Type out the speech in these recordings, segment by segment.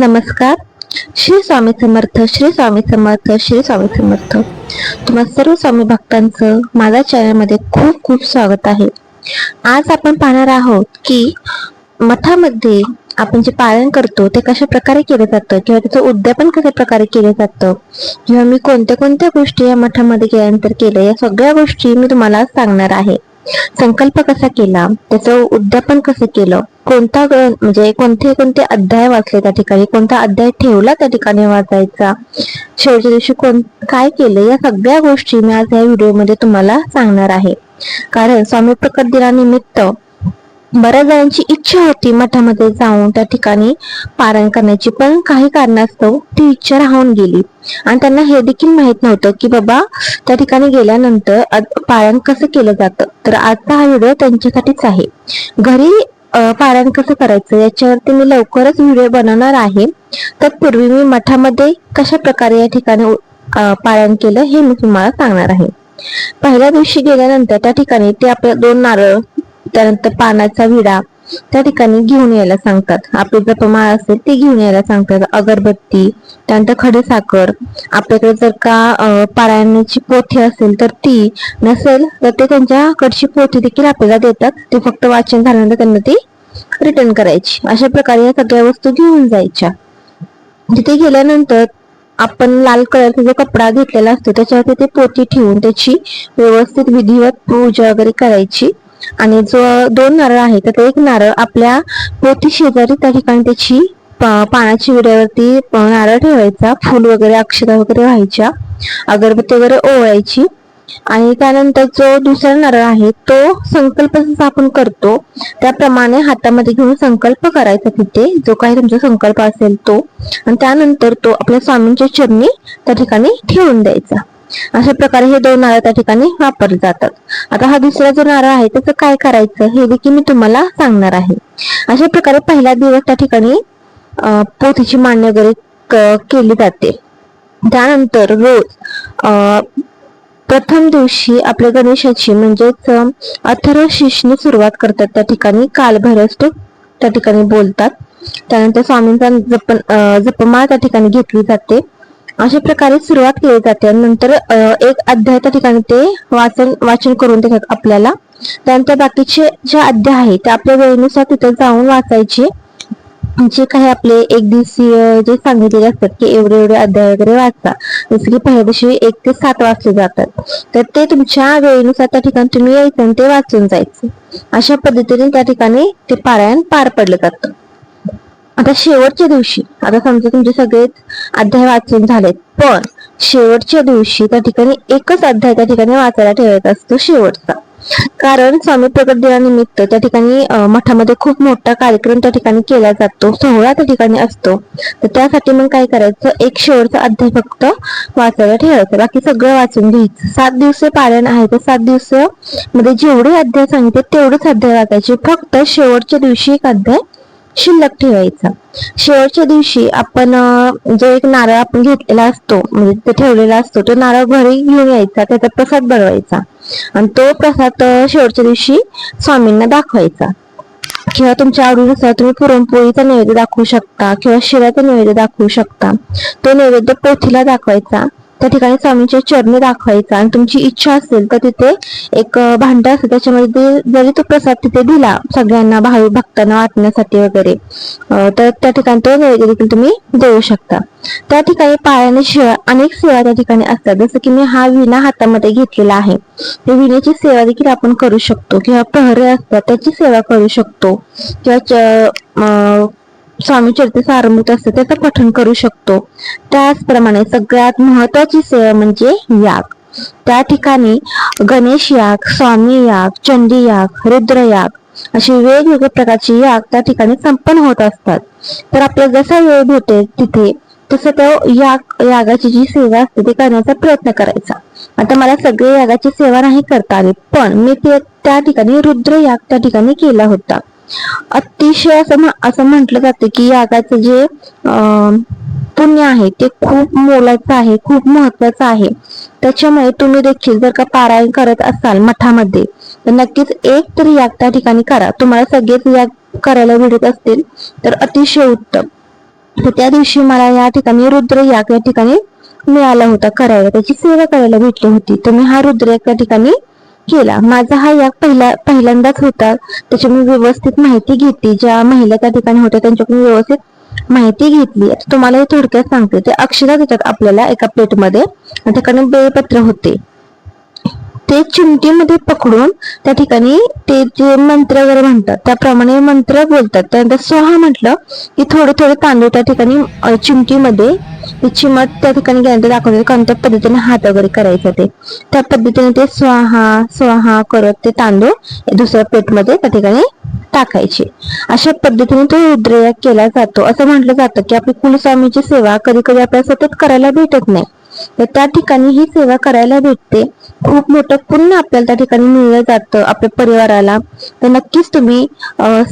नमस्कार. श्री स्वामी समर्थ श्री स्वामी समर्थ श्री स्वामी समर्थ. तुम्हा सर्व स्वामी भक्तांचं माझ्या चॅनलमध्ये खूप खूप स्वागत आहे. आज आपण पाहणार आहोत की मठामध्ये आपण जे पालन करतो ते कशा प्रकारे केलं जातं? किंवा त्याचं उद्यापन कशा प्रकारे केलं जातं? किंवा मी कोणत्या कोणत्या गोष्टी या मठामध्ये केल्यानंतर केलं? या सगळ्या गोष्टी मी तुम्हाला सांगणार आहे. संकल्प कसा केला? त्याचं उद्यापन कसं केलं? कोणता म्हणजे कोणते कोणते अध्याय वाचले त्या ठिकाणी? कोणता अध्याय ठेवला त्या ठिकाणी वाचायचा? शेवटच्या दिवशी कोण काय केलं? या सगळ्या गोष्टी मी आज या व्हिडिओमध्ये तुम्हाला सांगणार आहे. कारण स्वामी प्रकट दिनानिमित्त बऱ्याच जणांची इच्छा होती मठामध्ये जाऊन त्या ठिकाणी पारण करण्याची पण काही कारणास्तव ती इच्छा राहून गेली. आणि त्यांना हे देखील माहीत नव्हतं की बाबा त्या ठिकाणी गेल्यानंतर पारण कसं केलं जातं? तर आजचा हा व्हिडिओ त्यांच्यासाठीच आहे. घरी पारायण कसं करायचं? याच्यावरती मी लवकरच व्हिडिओ बनवणार आहे. तत्पूर्वी मी मठामध्ये कशा प्रकारे या ठिकाणी पारायण केलं हे मी तुम्हाला सांगणार आहे. पहिल्या दिवशी गेल्यानंतर त्या ठिकाणी ते आपल्या दोन नारळ त्यानंतर पानाचा विडा त्या ठिकाणी घेऊन यायला सांगतात. आपली जपमाळ असेल ते घेऊन यायला सांगतात. अगरबत्ती त्यानंतर खडीसाखर. आपल्याकडे जर का पारायणाची पोथी असेल तर ती नसेल तर ते त्यांच्याकडची पोथी देखील आपल्याला देतात. ते फक्त वाचन झाल्यानंतर त्यांना ती रिटर्न करायची. अशा प्रकारे या सगळ्या वस्तू घेऊन जायच्या. तिथे गेल्यानंतर आपण लाल कलरचा जो कपडा घेतलेला असतो त्याच्यावरती ते पोती ठेवून त्याची व्यवस्थित विधिवत पूजा वगैरे करायची. आणि जो दोन नारळ आहे तर ते एक नारळ आपल्या पोती शेजारी त्या ठिकाणी त्याची पाण्याची पानाची विड्यावरती नारळ ठेवायचा. फुल वगैरे अक्षता वगैरे व्हायच्या. अगरबत्ती वगैरे ओवायची आणि त्यानंतर जो दुसरा नारळ आहे तो संकल्प जसा आपण करतो त्याप्रमाणे हातामध्ये घेऊन संकल्प करायचा तिथे. जो काही तुमचा संकल्प असेल तो. आणि त्यानंतर तो आपल्या स्वामींच्या चरणी त्या ठिकाणी ठेवून द्यायचा. अशा प्रकारे हे दोन नारळ त्या ठिकाणी वापरले जातात. आता हा दुसरा जो नारळ आहे त्याचं काय करायचं हे देखील मी तुम्हाला सांगणार आहे. अशा प्रकारे पहिला दिवस त्या ठिकाणी पोथीची मांडणी वगैरे केली जाते. त्यानंतर रोज अं, प्रथम दिवशी आपल्या गणेशाची म्हणजेच अथर्व शिषणी सुरुवात करतात त्या ठिकाणी कालभैरवष्टक त्या ठिकाणी बोलतात. त्यानंतर स्वामींचा जप जपमाळ त्या ठिकाणी घेतली जाते. अशा प्रकारे सुरुवात केली जाते. आणि नंतर एक अध्याय त्या ठिकाणी ते वाचन वाचन करून देतात आपल्याला. त्यानंतर बाकीचे जे अध्याय आहेत ते आपल्या वेळेनुसार तिथे जाऊन वाचायचे. जे काही आपले एक दिवसीय जे सांगितलेले असतात की एवढे एवढे अध्याय वगैरे वाचा. जसं की पहिल्या दिवशी एक ते सात वाचले जातात. तर ते तुमच्या वेळेनुसार त्या ठिकाणी तुम्ही यायचं आणि ते वाचून जायचं. अशा पद्धतीने त्या ठिकाणी ते पारायण पार पडलं जातं. आता शेवटच्या दिवशी आता समजा तुमचे सगळेच अध्याय वाचून झालेत पण शेवटच्या दिवशी त्या ठिकाणी एकच अध्याय त्या ठिकाणी वाचायला ठेवायचा असतो शेवटचा. कारण स्वामी प्रकट दिनानिमित्त त्या ठिकाणी मठामध्ये खूप मोठा कार्यक्रम त्या ठिकाणी केला जातो सोहळा त्या ठिकाणी असतो. तर त्यासाठी मग काय करायचं एक शेवटचा अध्याय फक्त वाचायला ठेवायचं. बाकी सगळं वाचून घ्यायचं. सात दिवस पारायण आहे तर सात दिवसमध्ये जेवढे अध्याय सांगितले तेवढेच अध्याय वाचायचे. फक्त शेवटच्या दिवशी एक अध्याय शिल्लक ठेवायचा. शेवटच्या दिवशी आपण जो एक नारळ आपण घेतलेला असतो म्हणजे ते ठेवलेला असतो तो नारळ घरी घेऊन यायचा त्याचा प्रसाद बनवायचा. आणि तो प्रसाद शेवटच्या दिवशी स्वामींना दाखवायचा. किंवा तुमच्या आवडीनुसार तुम्ही पुरणपोळीचा नैवेद्य दाखवू शकता किंवा शिऱ्याचा नैवेद्य दाखवू शकता. तो नैवेद्य पोथीला दाखवायचा. त्या ठिकाणी स्वामींचे चरणी दाखवायचा आणि तुमची इच्छा असेल तर तिथे एक भांड भांडं असतं. त्याच्यामध्ये जरी तो प्रसाद तिथे दिला सगळ्यांना भावी भक्तांना वाटण्यासाठी वगैरे तर त्या ठिकाणी तो नैवेद्य देखील तुम्ही देऊ शकता. त्या ठिकाणी पायाने शिवाय अनेक सेवा त्या ठिकाणी असतात. जसं की मी हा विणा हातामध्ये घेतलेला आहे. ते विण्याची सेवा देखील आपण करू शकतो. किंवा प्रहरे असतात त्याची सेवा करू शकतो. किंवा च- स्वामी चरित्र सारमृत असतं त्याचं पठण करू शकतो. त्याचप्रमाणे सगळ्यात महत्वाची सेवा म्हणजे याग. त्या ठिकाणी गणेश याग स्वामी याग चंडी याग रुद्र याग अशी वेगवेगळ्या प्रकारची याग त्या ठिकाणी संपन्न होत असतात. तर आपल्याला जसा वेळ भेटेल तिथे तसं तो याग यागाची जी सेवा असते ती करण्याचा प्रयत्न करायचा. आता मला सगळे यागाची सेवा नाही करता आली पण मी ते त्या ठिकाणी रुद्र याग त्या ठिकाणी केला होता. अतिशय असं असं म्हटलं जातं की यागाचं जे पुण्य आहे ते खूप मोलाचं आहे खूप महत्वाचं आहे. त्याच्यामुळे तुम्ही देखील जर का पारायण करत असाल मठामध्ये तर नक्कीच एक तरी याग त्या ठिकाणी करा. तुम्हाला सगळेच याग करायला भेटत असतील तर अतिशय उत्तम. तर त्या दिवशी मला या ठिकाणी रुद्र याग या ठिकाणी मिळाला होता करायला. त्याची सेवा करायला भेटली होती. तर मी हा रुद्र या ठिकाणी केला. माझा हा याग पहिला पहिल्यांदाच होता. त्याची मी व्यवस्थित माहिती घेतली. ज्या महिला त्या ठिकाणी होत्या त्यांच्याकडून व्यवस्थित माहिती घेतली. तुम्हाला हे थोडक्यात सांगते. ते अक्षरा देतात आपल्याला एका प्लेटमध्ये त्या ठिकाणी बेळपत्र होते. ते चिमटीमध्ये पकडून त्या ठिकाणी ते जे मंत्र वगैरे म्हणतात त्याप्रमाणे मंत्र बोलतात. त्यानंतर स्वाहा म्हटलं की थोडे थोडे तांदूळ त्या ठिकाणी चिमटीमध्ये चिमट त्या ठिकाणी गेल्यानंतर दाखवतात कोणत्या पद्धतीने हात वगैरे करायचा ते त्या पद्धतीने ते स्वाहा स्वाहा करत ते तांदूळ दुसऱ्या प्लेटमध्ये त्या ठिकाणी टाकायचे. अशा पद्धतीने तो रुद्रयाग केला जातो. असं म्हटलं जातं की आपली कुलस्वामीची सेवा कधी कधी आपल्याला सतत करायला भेटत नाही. तर त्या ठिकाणी ही सेवा करायला भेटते. खूप मोठं पुण्य आपल्याला त्या ठिकाणी मिळलं जातं आपल्या परिवाराला. तर नक्कीच तुम्ही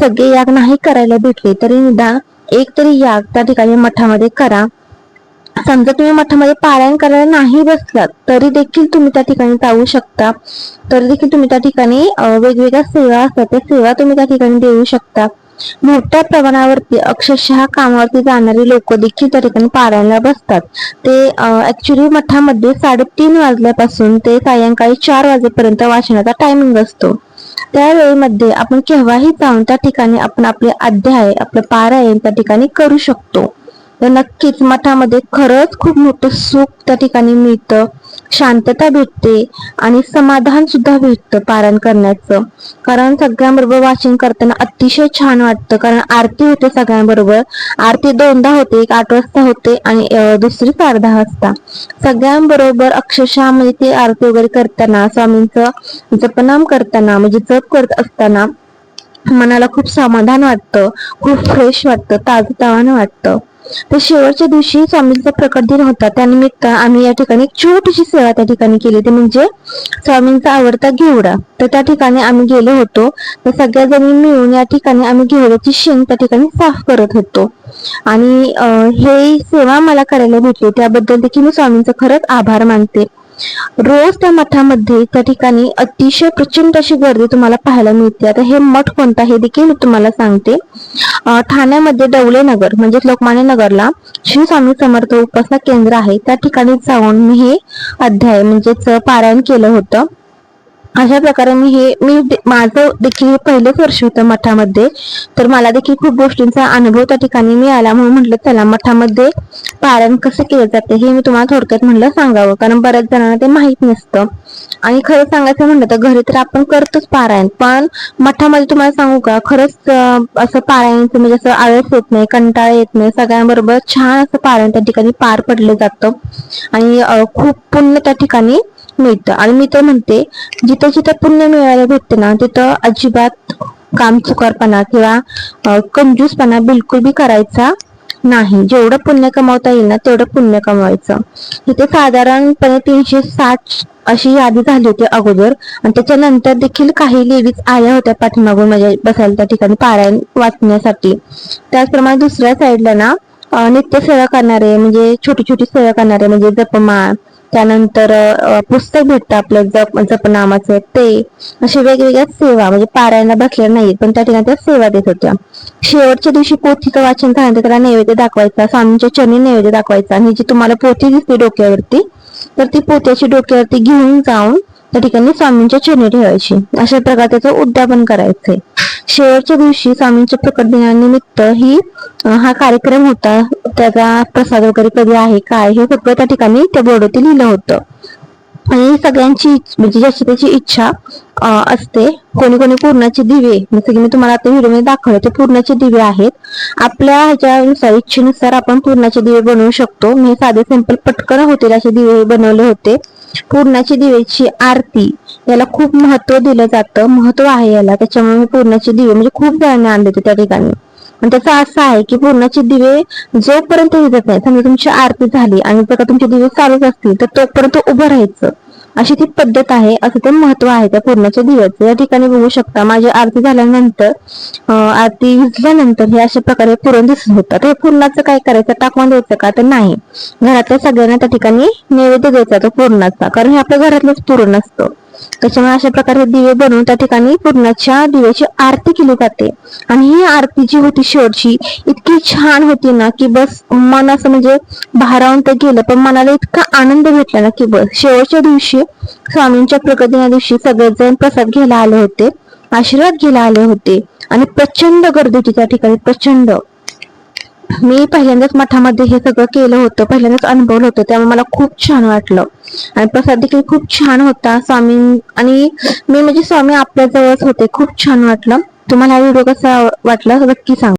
सगळे याग नाही करायला भेटले तरी निदान एक तरी याग त्या ठिकाणी मठामध्ये करा. समजा तुम्ही मठामध्ये पारायण करायला नाही बसलात तरी देखील तुम्ही त्या ठिकाणी जाऊ शकता. तरी देखील तुम्ही त्या ठिकाणी वेगवेगळ्या सेवा असतात त्या सेवा तुम्ही त्या ठिकाणी देऊ शकता. मोठ्या प्रमाणावरती अक्षरशः कामावरती जाणारी लोक देखील त्या ठिकाणी पारायणला बसतात. ते ऍक्च्युली मठामध्ये साडेतीन वाजल्यापासून ते सायंकाळी चार वाजेपर्यंत वाचनाचा टायमिंग असतो. त्या वेळेमध्ये आपण केव्हाही जाऊन त्या ठिकाणी आपण आपले अध्याय आपलं पारायण त्या ठिकाणी करू शकतो. तर नक्कीच मठामध्ये खरंच खूप मोठं सुख त्या ठिकाणी मिळतं. शांतता भेटते आणि समाधान सुद्धा भेटतं पारण करण्याचं. कारण सगळ्यांबरोबर वाचन करताना अतिशय छान वाटतं. कारण आरती होते सगळ्यांबरोबर. आरती दोनदा होते एक आठ वाजता होते आणि दुसरी साडे दहा वाजता. सगळ्यांबरोबर अक्षरशः म्हणजे ते आरती वगैरे करताना स्वामींचं जपनाम करताना म्हणजे जप करत असताना मनाला खूप समाधान वाटतं. खूप फ्रेश वाटतं ताजं वाटतं. तर शेवटच्या दिवशी स्वामींचा प्रकट दिन होता. त्यानिमित्त आम्ही या ठिकाणी छोटीशी सेवा त्या ठिकाणी केली. ती म्हणजे स्वामींचा आवडता घेवडा. तर त्या ठिकाणी आम्ही गेलो होतो. तर सगळ्या जणी मिळून या ठिकाणी आम्ही घेवड्याची शेंग त्या ठिकाणी साफ करत होतो. आणि हे सेवा मला करायला भेटली. त्याबद्दल देखील मी स्वामींचा खरंच आभार मानते. रोज त्या मठामध्ये त्या ठिकाणी अतिशय प्रचंड अशी गर्दी तुम्हाला पाहायला मिळते. आता हे मठ कोणता हे देखील मी तुम्हाला सांगते. ठाण्यामध्ये डवले नगर म्हणजे लोकमान्य नगरला श्री स्वामी समर्थ उपासना केंद्र आहे. त्या ठिकाणी जाऊन मी हे अध्याय म्हणजेच पारायण केलं होतं. अशा प्रकारे मी हे मी माझं देखील हे पहिलंच वर्ष होतं मठामध्ये. तर मला देखील खूप गोष्टींचा अनुभव त्या ठिकाणी मिळाला. म्हणून म्हटलं चला मठामध्ये पारायण कसं केलं जाते हे मी तुम्हाला थोडक्यात म्हटलं सांगावं. कारण बऱ्याच जणांना ते माहीत नसतं. आणि खरं सांगायचं म्हटलं तर घरी तर आपण करतोच पारायण. पण मठामध्ये तुम्हाला सांगू का खरंच असं पारायणचं म्हणजे असं आळस येत नाही कंटाळा येत नाही. सगळ्यांबरोबर छान असं पारायण त्या ठिकाणी पार पडलं जातं. आणि खूप पुण्य त्या ठिकाणी मिळतं. आणि मी तर म्हणते जिथं जिथं पुण्य मिळायला भेटते ना तिथं अजिबात काम चुकारपणा किंवा कंजूसपणा बिलकुल बी करायचा नाही. जेवढं पुण्य कमावता येईल ना तेवढं पुण्य कमवायचं. इथे साधारणपणे तीनशे साठ अशी यादी झाली होती अगोदर. आणि त्याच्यानंतर देखील काही लेडीज आल्या होत्या पाठीमागून म्हणजे बसायला त्या ठिकाणी पारायण वाचण्यासाठी. त्याचप्रमाणे दुसऱ्या साईडला ना नित्य सेवा करणारे म्हणजे छोटी छोटी सेवा करणारे म्हणजे जपमाळ त्यानंतर पुस्तक भेटतं आपलं जप जपनामाचं ते. अशा वेगवेगळ्या सेवा म्हणजे पारायणला बसल्या नाहीत पण त्या ठिकाणी त्या सेवा देत होत्या. शेवटच्या दिवशी पोथीचं वाचन झाल्यानंतर त्याला नैवेद्य दाखवायचा स्वामींच्या चरणी नैवेद्य दाखवायचा आणि जी तुम्हाला पोथी दिसते डोक्यावरती तर ती पोथ्याची डोक्यावरती घेऊन जाऊन त्या ठिकाणी स्वामींच्या चरणी ठेवायची. अशा प्रकारे त्याचं उद्यापन करायचे शेवटच्या दिवशी स्वामींच्या प्रकट दिनानिमित्त ही हा कार्यक्रम होता. त्याचा प्रसाद वगैरे कधी आहे काय हे सगळं त्या ठिकाणी त्या बोर्डवरती लिहिलं होतं. आणि सगळ्यांची म्हणजे ज्याची त्याची इच्छा असते कोणी कोणी पूर्णाचे दिवे म्हणजे जसं की मी तुम्हाला आता व्हिडिओमध्ये दाखवले ते पूर्णाचे दिवे आहेत. आपल्या ह्याच्यानुसार इच्छेनुसार आपण पूर्णाचे दिवे बनवू शकतो. मी साधे सिंपल पटकन होतील असे दिवे बनवले होते. पूर्णाची दिवेची आरती याला खूप महत्त्व दिलं जातं महत्त्व आहे याला. त्याच्यामुळे मी पूर्णाचे दिवे म्हणजे खूप जणांनी आणले होते त्या ठिकाणी. आणि त्याचा असं आहे की पूर्णाचे दिवे जोपर्यंत विजत नाही समजा तुमची आरती झाली आणि जर का तुमचे दिवे चालूच असतील तर तोपर्यंत उभं राहायचं. अशी ती पद्धत आहे असं ते महत्त्व आहे त्या पूर्णाच्या दिवस. या ठिकाणी बघू शकता माझी आरती झाल्यानंतर आरती विजल्यानंतर हे अशा प्रकारे पुरण दिसत होतं तर हे पूर्णाचं काय करायचं? टाकून द्यायचं का? तर नाही. घरातल्या सगळ्यांना त्या ठिकाणी नैवेद्य द्यायचा तो पूर्णाचा. कारण हे आपल्या घरातलंच पूर्ण असतं. त्याच्यामुळे अशा प्रकारे दिवे बनवून त्या ठिकाणी पूर्णाच्या दिव्याची आरती केली जाते. आणि ही आरती जी होती शेवटची इतकी छान होती ना की बस मन असं म्हणजे भारावून तर गेलं. पण मनाला इतका आनंद भेटला ना की बस. शेवटच्या दिवशी स्वामींच्या प्रगतीच्या दिवशी सगळेजण प्रसाद घ्यायला आले होते आशीर्वाद घ्यायला आले होते. आणि प्रचंड गर्दी होती त्या ठिकाणी प्रचंड. मी पहिल्यांदाच मठामध्ये हे सगळं केलं होतं पहिल्यांदाच अनुभवलं होतं त्यामुळे मला खूप छान वाटलं. आणि प्रसाद देखील खूप छान होता स्वामी आणि मी म्हणजे स्वामी आपल्या जवळच होते खूप छान वाटलं. तुम्हाला हा व्हिडिओ कसा वाटला नक्की सांग.